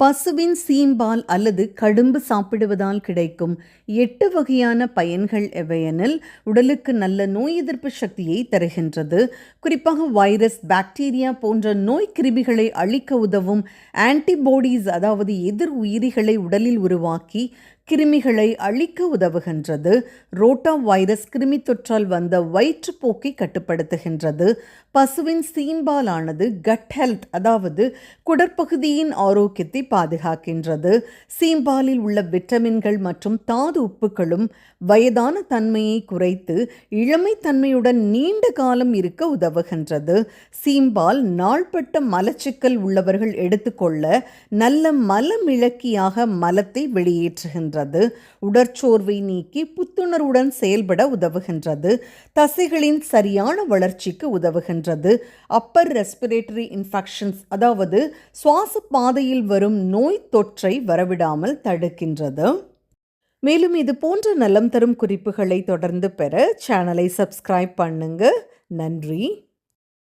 பசுவின் சீம்பால் அல்லது கடும்பு சாப்பிடுவதால் கிடைக்கும் எட்டு வகையான பயன்கள் எவையெனில் உடலுக்கு நல்ல நோய் எதிர்ப்பு சக்தியை தருகின்றது. குறிப்பாக வைரஸ் பாக்டீரியா போன்ற நோய் கிருமிகளை அழிக்க உதவும் ஆன்டிபாடிஸ் அதாவது எதிர் உயிரிகளை உடலில் உருவாக்கி கிருமிகளை அழிக்க உதவுகின்றது. ரோட்டா வைரஸ் கிருமி தொற்றால் வந்த வயிற்றுப்போக்கை கட்டுப்படுத்துகின்றது. பசுவின் சீம்பாலானது கட் ஹெல்த் அதாவது குடற்பகுதியின் ஆரோக்கியத்தை பாதுகாக்கின்றது. சீம்பாலில் உள்ள விட்டமின்கள் மற்றும் தாது உப்புகளும் வயதான தன்மையை குறைத்து இளமை தன்மையுடன் நீண்ட காலம் இருக்க உதவுகின்றது. சீம்பால் நாள்பட்ட மலச்சிக்கல் உள்ளவர்கள் எடுத்துக்கொள்ள நல்ல மலமிளக்கியாக மலத்தை வெளியேற்றுகின்றது. உடற்சோர்வை நீக்கி புத்துணர்வுடன் செயல்பட உதவுகின்றது. தசைகளின் சரியான வளர்ச்சிக்கு உதவுகின்றது. அப்பர் ரெஸ்பிரேட்டரி இன்ஃபெக்ஷன்ஸ் அதாவது சுவாச பாதையில் வரும் நோய் தொற்றை வரவிடாமல் தடுக்கின்றது. மேலும் இது போன்ற நலம் தரும் குறிப்புகளை தொடர்ந்து பெற சேனலை சப்ஸ்கிரைப் பண்ணுங்க. நன்றி.